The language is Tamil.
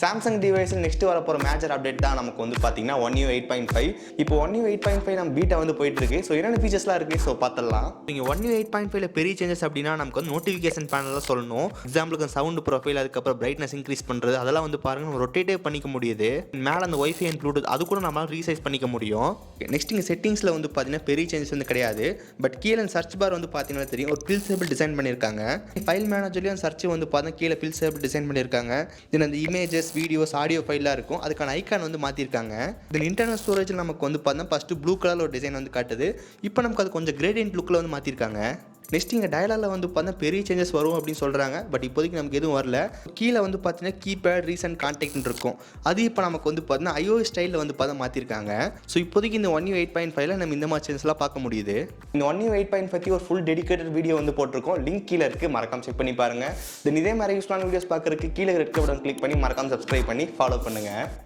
சாம்சங் டிவைஸில் நெக்ஸ்ட் வரப்போகிற மேஜர் அப்டேட் தான் நமக்கு வந்து பார்த்தீங்கன்னா one U eight point five இப்போ one U eight point five நம்ம பீட்டா வந்து போயிட்டு இருக்கு ஸோ என்னென்ன ஃபீச்சர்ஸ்லாம் இருக்குது ஸோ பார்த்துடலாம் நீங்கள் ஒன் யூ எயிட் பாயிண்ட் ஃபைவ்ல பெரிய சேஞ்சஸ் அப்படின்னா நமக்கு வந்து நோட்டிஃபிகேஷன் பேனலில் சொல்லணும். எக்ஸாம்பிளுக்கு சவுண்ட் ப்ரொஃபைல் அதுக்கப்புறம் பிரைட்னஸ் இன்க்ரீஸ் பண்ணுறது அதெல்லாம் வந்து பாருங்கள் நம்ம ரொட்டேட்டே பண்ணிக்க முடியுது. மேலே அந்த ஒய்ஃபை அண்ட் ப்ளூடூத் அது கூட நம்மளால ரீசைஸ் பண்ணிக்க முடியும். நெக்ஸ்ட் இங்கே செட்டிங்ஸில் வந்து பார்த்தீங்கன்னா பெரிய சேஞ்சஸ் வந்து கிடையாது. பட் கீழே சர்ச் பார் வந்து பார்த்தீங்கன்னா தெரியும். ஒரு பில்சேபிள் டிசைன் பண்ணியிருக்காங்க ஃபைல் மேனேஜர்லேயும் சர்ச் வந்து பார்த்தீங்கன்னா கீழே பில்சேபிள் டிசைன் பண்ணியிருக்காங்க தென் அந்த இமேஜஸ் வீடியோஸ் ஆடியோ ஃபைலாக இருக்கும். அதுக்கான ஐக்கான் வந்து மாற்றிருக்காங்க இதில் இன்டர்னல் ஸ்டோரேஜில் நமக்கு வந்து பார்த்தா ஃபஸ்ட்டு ப்ளூ கலரில் ஒரு டிசைன் வந்து காட்டுது. இப்போ நமக்கு அது கொஞ்சம் கிரேடியன்ட் லுக்கில் வந்து மாற்றிருக்காங்க நெக்ஸ்ட் இங்கே டயலாகில் வந்து பார்த்தா பெரிய சேஞ்சஸ் வரும் அப்படின்னு சொல்கிறாங்க பட் இப்போதைக்கு நமக்கு எதுவும் வரல. கீழே வந்து பார்த்தீங்கன்னா கீபேட் ரீசன்ட் கான்டாக்ட்னு இருக்கும். அது இப்போ நமக்கு வந்து பார்த்தீங்கன்னா ஐஓ ஸ்டைலில் வந்து பார்த்தா மாற்றிருக்காங்க ஸோ இப்போதைக்கு இந்த ஒன் யூ எயிட் பாயிண்ட் ஃபைவ்ல நம்ம இந்த மாதிரி சேஞ்சஸ்லாம் பார்க்க முடியுது. இந்த ஒன் யூ எயிட் பாயிண்ட் பற்றி ஒரு ஃபுல் டெடிகேட்டட் வீடியோ வந்து போட்டிருக்கோம். லிங்க் கீழே இருக்குது மறக்காம செக் பண்ணி பாருங்கள் தென் இதே மாதிரி யூஸ்ஃபுல்லான வீடியோஸ் பார்க்குறதுக்கு கீழே ரெட் பட்டன் கிளிக் பண்ணி மறக்காம சப்ஸ்கிரைப் பண்ணி ஃபாலோ பண்ணுங்கள்